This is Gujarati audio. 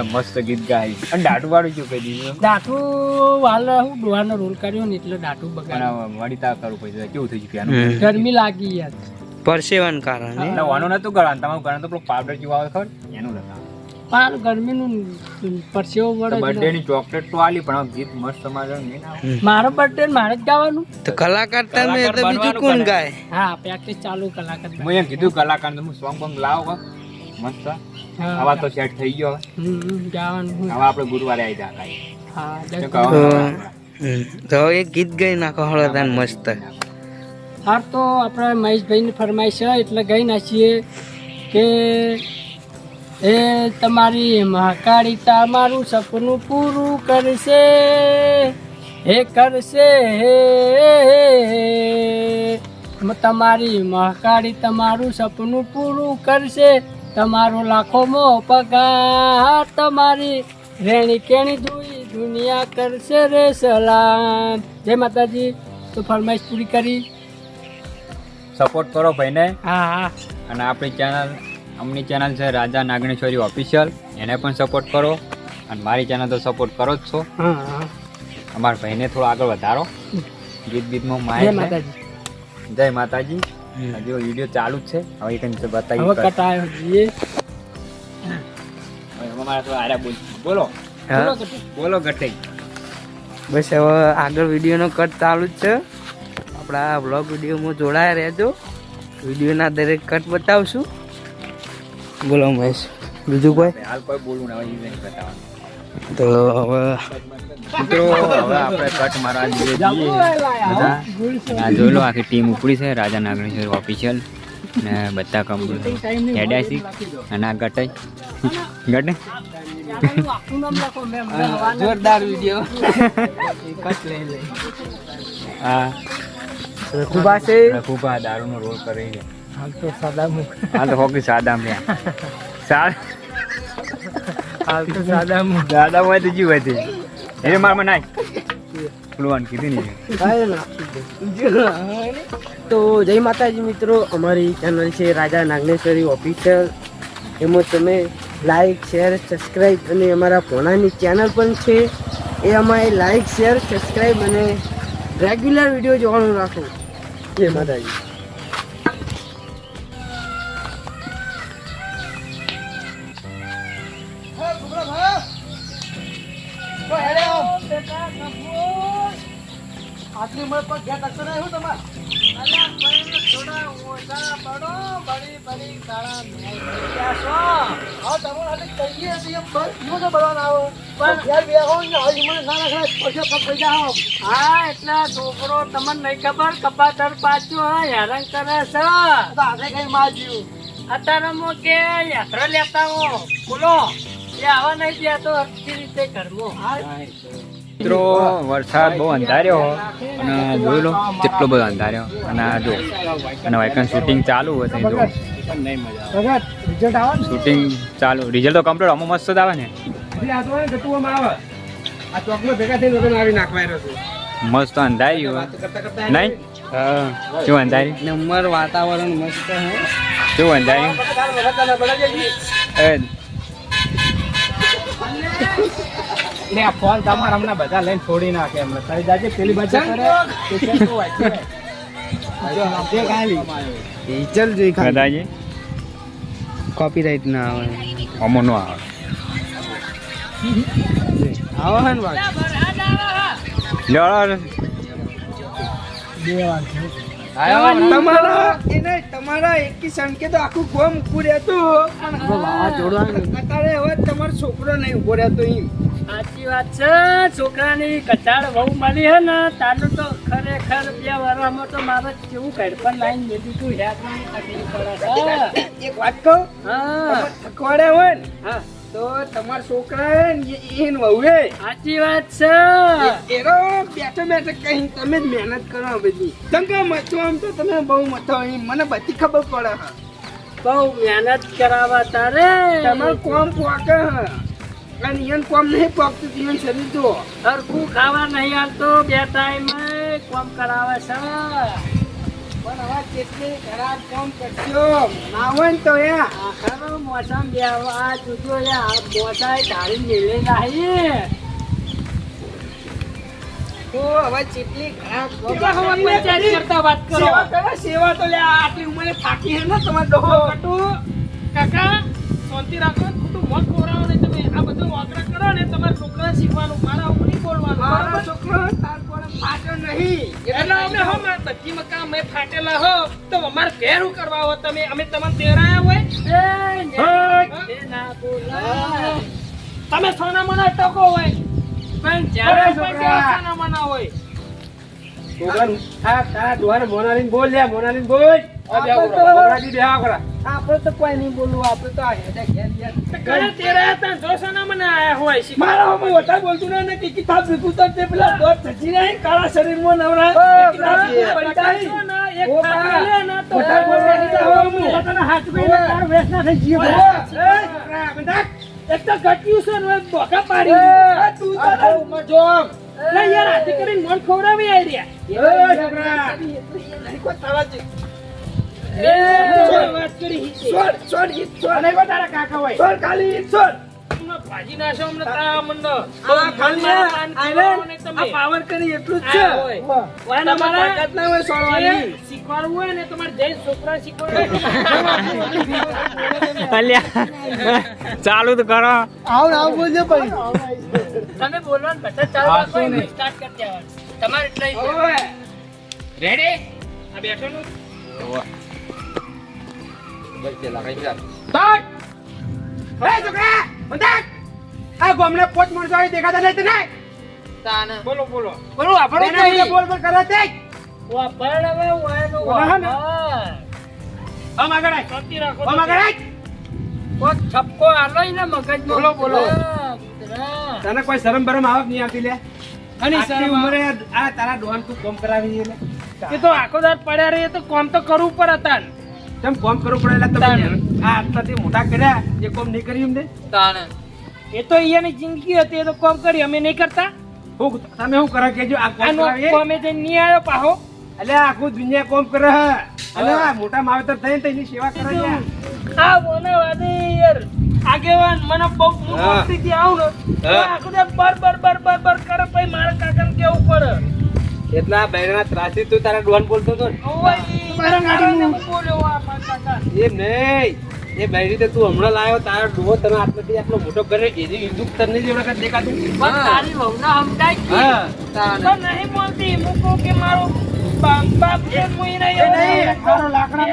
એટલે મસ્ત ગીત ગાય. અને દાટુ વાળું શું કહી દીધું? દાટુ વાળ હું ડોહાનો રોલ કર્યો ને એટલે દાટુ બગાડ આ તા કરવું પડશે. કેવું થઈ ગયું ગરમી લાગી યાર. પરસેવાન કારણે એટલે વાનું નતું કરવાનું. તમારું કારણ તો પેલો પાવડર જેવો આવે ખબર? એનું લગાવ. પણ ગરમીનું પરસેવો વળે બર્થડે ની ચોકલેટ તો આલી પણ ગીત મસ્ત તમારે. મારો બર્થડે મારે જ ગાવાનું. તો કલાકાર તમે તો બીજું કોણ ગાય? હા પ્રેક્ટિસ ચાલુ કલાકાર મેં કીધું કલાકાર તમે સોંગ બોંગ લાવો મસ્ત. આવા તો સેટ થઈ ગયો ગાવાનું હવે આપણે ગુરુવારે આવી જા કાંઈ. તો એક ગીત ગાઈ નાખો હળદાન મસ્ત. હાર તો આપણે મહેશભાઈની ફરમાઈશ છે એટલે ગઈ નાખીએ કે એ તમારી મહાકાળિતા મારું સપનું પૂરું કરશે. હે કરશે હે તમારી મહાકાળી તમારું સપનું પૂરું કરશે. તમારો લાખોમાં પગાર તમારી રેણી કેણી જોઈ દુનિયા કરશે રે સલામ. જય માતાજી. તો ફરમાઈશ પૂરી કરી. સપોર્ટ કરો ભાઈને. હા હા. અને આપણી ચેનલ અમની ચેનલ છે રાજા નાગણેશ્વરી ઓફિશિયલ એને પણ સપોર્ટ કરો. અને મારી ચેનલ તો સપોર્ટ કરો જ છો. અમારા ભાઈને થોડો આગળ વધારો. ગીત ગીતમાં જય માહિતી માતાજી. જય માતાજી. હજી વીડિયો ચાલુ જ છે. હવે એક તો બતાવી કટાયો અમારા તો આર્યા બોલ. બોલો. બોલો કટુ. બસ હવે આગળ વિડીયોનો કટ ચાલુ જ છે. આપણા બ્લોગ વિડીયોમાં જોડાયા રહેજો. વિડીયોના દરેક કટ બતાવશું. બોલો મહેશ બીજું કોઈ? હાલ કોઈ બોલવું ના હોય નહીં બતાવવાનું. તો હવે મિત્રો હવે આપણે કટ મારવા જઈએ. બધા. આ જોઈ લો આખી ટીમ ઉપડી છે. રાજા નાગણેશ્વર ઓફિશિયલ ને બધા કંપની છે. અને આ ગટાઈ ગટે. જોરદાર વીડિયો આ રઘુભા છે. રઘુભા દારૂનો રોલ કરી છે. હાલ તો સાદા મુખ હાલ તો હોકી સાદ તો સાદા દાદા હોય તો જીવ હતી એને મારમાં નાય. પેલું કીધું નહીં તો જય માતાજી મિત્રો, અમારી ચેનલ છે રાજા નાગનેશ્વરી ઓફિશિયલ એમાં તમે લાઈક શેર સબસ્ક્રાઈબ અને અમારા પોણાની ચેનલ પણ છે. એ અમારે લાઈક શેર સબસ્ક્રાઈબ અને રેગ્યુલર વીડિયો જોવાનું રાખો. જય માતાજી. આટલી મળે પર ઘેર ટક્કર આવ્યો તમારે? અલ્યા ભાઈ થોડા ઓછા પડો બળી બળી કાળા મેલ છો હા તમારે હાથે કહીએ છીએ એમ બસ હું તો બળવાના આવો? પણ ઘેર બે હો ને હજી મને ના હા એટલે છોકરો તમને નહીં ખબર કપાતર પાછું હા હેરાન કરે છે. તો કઈ માજ્યું અત્યારે મો કે યાત્રા લેતા હો બોલો એ આવા નહીં દેતો હરખી રીતે ઘરમાં. મિત્રો વરસાદ બહુ અંધાર્યો અને જોઈ લો કેટલો બધો અંધાર્યો. અને આ જો અને વાઇકન શૂટિંગ ચાલુ હોય ત્યાં જો. શૂટિંગ ચાલુ. રિઝલ્ટ તો કમ્પ્લીટ અમુક મસ્ત આવે ને. મસ્ત અંધાર્યું નહીં? શું અંધાર્યું નંબર વાતાવરણ મસ્ત શું અંધાર્યું લે આ ફોન તમારા હમણાં બધા લઈને છોડી નાખે એમને. તારી જાજે પેલી બચત કરે. તો ચલ જોઈ ખાલી. કોપીરાઈટ ના આવે. અમો નો આવે. આવે હે ને વાત લ્યો, તમારા એને તમારા એકી સંકેતો આખું ગોમ ઉભું રહેતું. પણ અત્યારે હવે તમારો છોકરો નહીં ઊભો રહેતો એમ. સાચી વાત છે છોકરાની કચાળ બહુ મળી હે ને તારું તો ખરેખર બે વર્ષમાં તો મારે કેવું પર લાઈન મેળવી તું હેડવાની તકલીફ પડે એક વાત કહું? હા. અખવાડે હોય ને હા. તો તમારા છોકરા એને વહુએ સાચી વાત છે. એરો બેઠો બેઠો કહી તમે જ મહેનત કરો બધી. તમે મથો આમ તો તમે બહુ મથો મને બધી ખબર પડે બહુ મહેનત કરાવવા તારે. તમારું કોમ પોકે હે. અને ઈયન કોમ નહીં પોકતું ઈયન શરીર જો સરખું ખાવા નહીં આવતો બે ટાઈમ કોમ કરાવે છે. પણ હવે કેટલી ખરાબ કોમ કરશો? ના હોય ને તો એ. મોસમ બેવા જોજો એ આ મોસાએ મેળે નહીં તો હવે કેટલી ખરાબ સેવા તો લે આટલી ઉંમરે થાકી હે ને તમારે ડોહો કટુ કાકા શાંતિ રાખો ખોટું મત ખોરાવો ને તમે આ બધું વાગડા કરો ને તમારે શીખવાનું મારા નહીં બોલવાનું મારો છોકરો તાર કોણે ફાટ્યો નહીં? એટલે અમે હો મારા બધી મકા અમે ફાટેલા હો. તો અમાર ઘેરું કરવા હો તમે અમે તમને તેરાયા હોય? એ ના બોલા તમે સોના મના ટકો હોય. પણ જ્યારે છોકરા. સોના મના હોય. છોકરાને આ તારા ડોહાને મોનાલીન બોલ લે મોનાલીન બોલ. આ બેહા કરા આપણે તો કોઈ નહીં બોલવું આપણે તો આ હેડે ઘેર ઘેર તો ઘરે તેરાયા તા જો સોના આયા હોય શીખવા. મારા હું વધારે બોલતું નહીં કે કિતાબ તો તે પેલા દોત થતી નહીં કાળા શરીરમાં નવરા. પડી એક તો તારો ઘટ્યું છે ને ધોકા તું તો. યાર આજે કરીને મન ખવડાવી આવી રહ્યા એ, છોકરા. તારા એ વાત. છોડ, છોડ, ઈ છોડ. અને કોઈ તારા કાકા હોય છોડ, ખાલી ઈ છોડ. ભાજી નાખશો અમને તા મનનો. આ ખાલી આ- ને. પાવર કરી એટલું જ છે. વાયના માં તાકાત ના હોય સોળવાની શીખવાડવું હોય ને તમારે જય છોકરા શીખવાડો અલ્યા ચાલુ તો કરો આવ આવું બોલજો પછી તમે બોલવાનું બધા ચાલુ રાખો start કરી દેવાનું. તમારે એટલે. Ready? આ બેઠોનું? સ્ટાર્ટ. આ ગામડે પોચ માણસો આવી દેખાતા નહીં તને? બોલો બોલો બોલો, આપણે બોલ બોલ કરે તે. વાપર હવે વાયનું વાહ ને. વાપર. આમ આગળ આય. શાંતિ રાખો આમ આગળ આય. કોક છપકો આલો ને મગજમાં. બોલો, બોલો. તને કોઈ શરમ બરમ આવક નહીં આવતી લે આટલી શરમ ઉંમરે આ તારા ડોહાને તું કોમ કરાવી લે એ તો આખો દાડ પડ્યા રહે તો કોમ તો કરવું પડે તાન કેમ કોમ કરવું પડે એટલે તાણે. તમે આ આટલાથી મોટા કર્યા જે કોમ નહીં કર્યું એમને એ તો અહીંયાની જિંદગી હતી એ તો કોમ કરી અમે નહીં કરતા? હું તમે શું કરે કેજો આ કોમ કોમે જઈને નહીં આવ્યો પાહો. એટલે આખું દુનિયા કોમ કરે હે. અને મોટા માવતર થઈને તેની સેવા કરે આ મોને વાદે યાર. આગેવાન મને બહુ હું હા. આવું ને આખું હા. બર બર બર બર બર કરે પછી મારા કાકાને કેવું પડે? એટલા બહેરના ત્રાસી તું તારા ડોન બોલતો હતો ને? મારા ગાડીનું. બોલ્યો એમ નહીં. એ બૈરી તે તું હમણાં લાવ્યો તારો ડોહો તને આટલાથી આટલો મોટો કરે એની ઈંદુક તને જ એ વખત દેખાતું? પણ તારી વહુના સમજાય હા. તો નહીં બોલતી હું કહું કે મારો બાપ બાપ છે હું નહીં, લાકડા